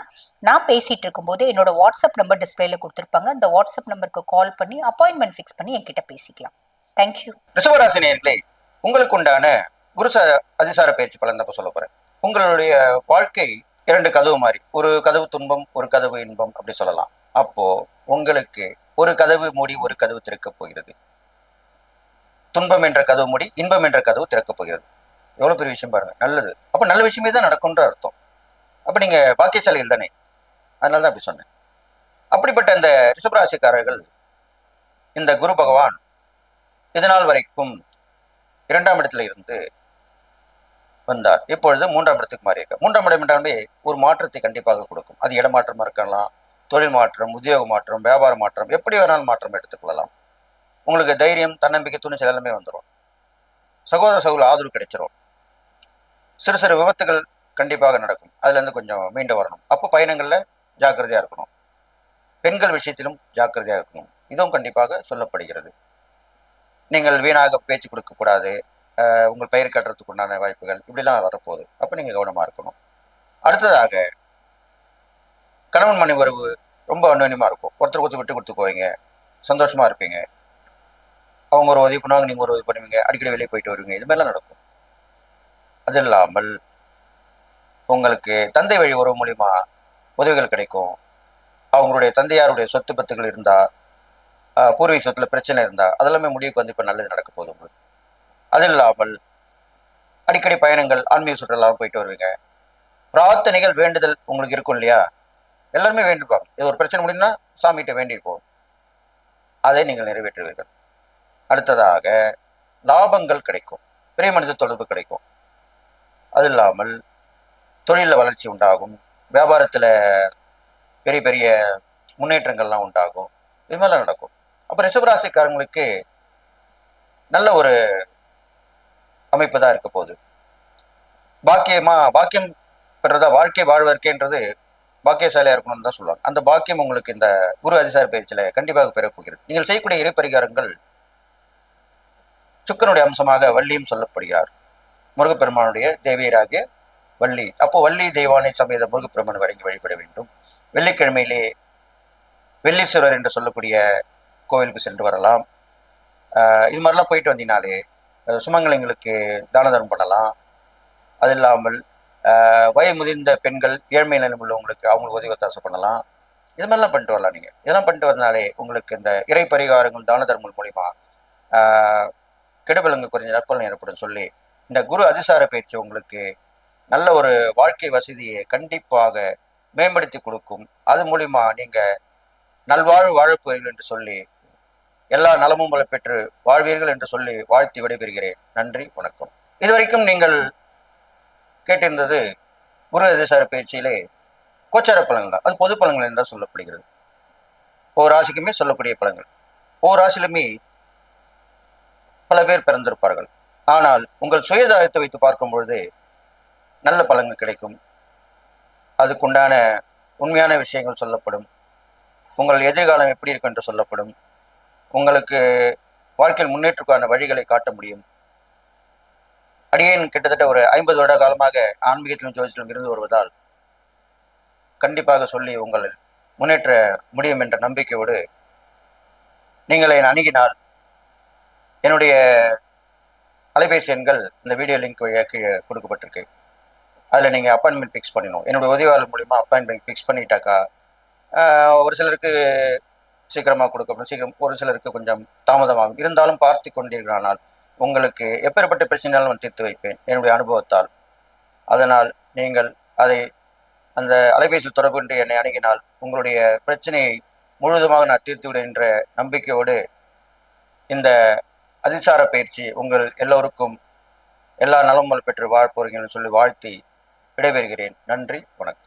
நான் பேசிட்டு இருக்கும்போது என்னோட வாட்ஸ்அப் நம்பர் டிஸ்பிளேல கொடுத்துருப்பாங்க. இந்த வாட்ஸ்அப் நம்பருக்கு கால் பண்ணி அப்பாயின்மெண்ட் ஃபிக்ஸ் பண்ணி என்கிட்ட பேசிக்கலாம். தேங்க்யூ ரிஷபராசி நேயர்களே உங்களுக்கு உண்டான குரு அதிசார பயிற்சி பலன் தான் சொல்ல போறேன். உங்களுடைய வாழ்க்கை இரண்டு கதவு மாதிரி ஒரு கதவு துன்பம் ஒரு கதவு இன்பம் அப்படி சொல்லலாம். அப்போ உங்களுக்கு ஒரு கதவு மூடி ஒரு கதவு திறக்கப் போகிறது. துன்பம் என்ற கதவு மூடி இன்பம் என்ற கதவு திறக்கப் போகிறது. எவ்வளவு பெரிய விஷயம் பாருங்கள் நல்லது. அப்போ நல்ல விஷயமே தான் நடக்கும்ன்ற அர்த்தம். அப்ப நீங்க பாக்கியசாலிகள் தானே. அதனால தான் அப்படி சொன்னேன். அப்படிப்பட்ட இந்த ரிஷபராசிக்காரர்கள் இந்த குரு பகவான் இதனால் வரைக்கும் இரண்டாம் இடத்துல இருந்து வந்தார். இப்பொழுது மூன்றாம் இடத்துக்கு மாறி இருக்க மூன்றாம் இடம் என்றாலுமே ஒரு மாற்றத்தை கண்டிப்பாக கொடுக்கும். அது இடமாற்றமா இருக்கலாம் தொழில் மாற்றம் உத்தியோக மாற்றம் வியாபார மாற்றம் எப்படி வேணாலும் மாற்றம் எடுத்துக்கொள்ளலாம். உங்களுக்கு தைரியம் தன்னம்பிக்கை துணிச்சல் எல்லாமே வந்துடும் சகோதர சகோதர ஆதரவு கிடைச்சிரும். சிறு சிறு விபத்துகள் கண்டிப்பாக நடக்கும். அதுலேருந்து கொஞ்சம் மீண்டு வரணும். அப்போ பயணங்களில் ஜாக்கிரதையாக இருக்கணும். பெண்கள் விஷயத்திலும் ஜாக்கிரதையாக இருக்கணும். இதுவும் கண்டிப்பாக சொல்லப்படுகிறது. நீங்கள் வீணாக பேச்சு கொடுக்கக்கூடாது. உங்கள் பயிர் கட்டுறதுக்கு உண்டான வாய்ப்புகள் இப்படிலாம் வரப்போகுது. அப்போ நீங்கள் கவனமாக இருக்கணும். அடுத்ததாக கணவன் மணி உறவு ரொம்ப அன்னியமாக இருக்கும். ஒருத்தர் ஒருத்தர் விட்டு கொடுத்து போவீங்க. சந்தோஷமாக இருப்பீங்க. அவங்க ஒரு உதவி பண்ணுவாங்க நீங்கள் ஒரு உதவி பண்ணுவீங்க. அடிக்கடி வெளியே போயிட்டு வருவீங்க. இது மாதிரிலாம் நடக்கும். அது இல்லாமல் உங்களுக்கு தந்தை வழி உறவு மூலிமா உதவிகள் கிடைக்கும். அவங்களுடைய தந்தையாருடைய சொத்து பத்துகள் இருந்தால் பூர்வீக சொத்துல பிரச்சனை இருந்தால் அதெல்லாமே முடிவுக்கு வந்து இப்போ நல்லது நடக்க போகுது உங்களுக்கு. அது இல்லாமல் அடிக்கடி பயணங்கள் ஆன்மீக சுற்றுலாவும் போயிட்டு வருவீங்க. பிரார்த்தனைகள் வேண்டுதல் உங்களுக்கு இருக்கும் இல்லையா? எல்லாருமே வேண்டிப்பாங்க. இது ஒரு பிரச்சனை முடியும்னா சாமிகிட்ட வேண்டியிருப்போம். அதை நீங்கள் நிறைவேற்றுவீர்கள். அடுத்ததாக லாபங்கள் கிடைக்கும். பெரிய மனித தொடர்பு கிடைக்கும். அது இல்லாமல் தொழிலில் வளர்ச்சி உண்டாகும். வியாபாரத்தில் பெரிய பெரிய முன்னேற்றங்கள்லாம் உண்டாகும். இது மாதிரிலாம் நடக்கும். அப்போ ரிஷபராசிக்காரங்களுக்கு நல்ல ஒரு அமைப்பு தான் இருக்க போகுது. பாக்கியமா பாக்கியம் பெற்றதா வாழ்க்கை வாழ்வதற்கேன்றது பாக்கியசாலியாக இருக்கணும்னு தான் சொல்லுவாங்க. அந்த பாக்கியம் உங்களுக்கு இந்த குரு அதிசார பயிற்சியில் கண்டிப்பாக பெறப்போகிறது நீங்கள் செய்யக்கூடிய இறை பரிகாரங்கள் சுக்கரனுடைய அம்சமாக வள்ளியும் சொல்லப்படுகிறார். முருகப்பெருமானுடைய தேவியராகிய வள்ளி. அப்போ வள்ளி தெய்வானை சமேத முருகப்பெருமான் வழங்கி வழிபட வேண்டும். வெள்ளிக்கிழமையிலே வெள்ளீஸ்வரர் என்று சொல்லக்கூடிய கோவிலுக்கு சென்று வரலாம். இது மாதிரிலாம் போயிட்டு வந்தீங்கனாலே அஹ் சுமங்கலிங்களுக்கு தான தர்மம் பண்ணலாம். அது இல்லாமல் வயது முதிர்ந்த பெண்கள் ஏழ்மை நிலம் உள்ளவங்களுக்கு அவங்களுக்கு உதவி ஒத்தாசம் பண்ணலாம். இது மாதிரிலாம் பண்ணிட்டு வரலாம் நீங்கள் இதெல்லாம் பண்ணிட்டு வந்தனாலே உங்களுக்கு இந்த இறை பரிகாரங்கள் தான தர்மங்கள் மூலிமா ஆஹ் கெடுபலங்க குறைஞ்ச நற்பலன் ஏற்படும் சொல்லி இந்த குரு அதிசார பயிற்சி உங்களுக்கு நல்ல ஒரு வாழ்க்கை வசதியை கண்டிப்பாக மேம்படுத்தி கொடுக்கும். அது மூலிமா நீங்க நல்வாழ்வு வாழப்போறீர்கள் என்று சொல்லி எல்லா நலமும் பல பெற்று வாழ்வீர்கள் என்று சொல்லி வாழ்த்தி விடைபெறுகிறேன். நன்றி வணக்கம். இதுவரைக்கும் நீங்கள் கேட்டிருந்தது குரு அதிசார பயிற்சியிலே கோச்சார பலன்கள். தான் அது பொது பலன்கள் என்றால் சொல்லப்படுகிறது. ஒவ்வொரு ராசிக்குமே சொல்லக்கூடிய பலன்கள். ஒவ்வொரு ராசியிலுமே பல பேர் பிறந்திருப்பார்கள். ஆனால் உங்கள் சுயதாயத்தை வைத்து பார்க்கும் பொழுது நல்ல பலன்கள் கிடைக்கும். அதுக்குண்டான உண்மையான விஷயங்கள் சொல்லப்படும். உங்கள் எதிர்காலம் எப்படி இருக்கும் என்று சொல்லப்படும். உங்களுக்கு வாழ்க்கையில் முன்னேற்றக்கான வழிகளை காட்ட முடியும். அடியேன் கிட்டத்தட்ட ஒரு ஐம்பது வருட காலமாக ஆன்மீகத்திலும் ஜோதிடத்திலும் இருந்து வருவதால் கண்டிப்பாக சொல்லி உங்கள் முன்னேற்ற முடியும் என்ற நம்பிக்கையோடு நீங்கள் அணுகினால் என்னுடைய அலைபேசி எண்கள் இந்த வீடியோ லிங்க் வழியாக கீழே கொடுக்கப்பட்டிருக்கு. அதில் நீங்கள் அப்பாயின்மெண்ட் ஃபிக்ஸ் பண்ணணும் என்னுடைய உதவியாளர் மூலிமா அப்பாயின்மெண்ட் ஃபிக்ஸ் பண்ணிட்டாக்கா ஒரு சிலருக்கு சீக்கிரமாக கொடுக்கப்படும். சீக்கிரம் ஒரு சிலருக்கு கொஞ்சம் தாமதமாகும். இருந்தாலும் பார்த்து கொண்டீர்களானால் உங்களுக்கு எப்பேற்பட்ட பிரச்சனையாலும் நான் தீர்த்து வைப்பேன். என்னுடைய அனுபவத்தால். அதனால் நீங்கள் அதை அந்த அலைபேசியில் தொடர்பு கொண்டு என்னை அணுகினால் உங்களுடைய பிரச்சனையை முழுவதுமாக நான் தீர்த்து விடுகின்ற என்ற நம்பிக்கையோடு இந்த அதிசார பயிற்சி உங்கள் எல்லோருக்கும் எல்லா நலமும் பெற்று வாழ் போறீங்கன்னு சொல்லி வாழ்த்தி விடைபெறுகிறேன். நன்றி வணக்கம்.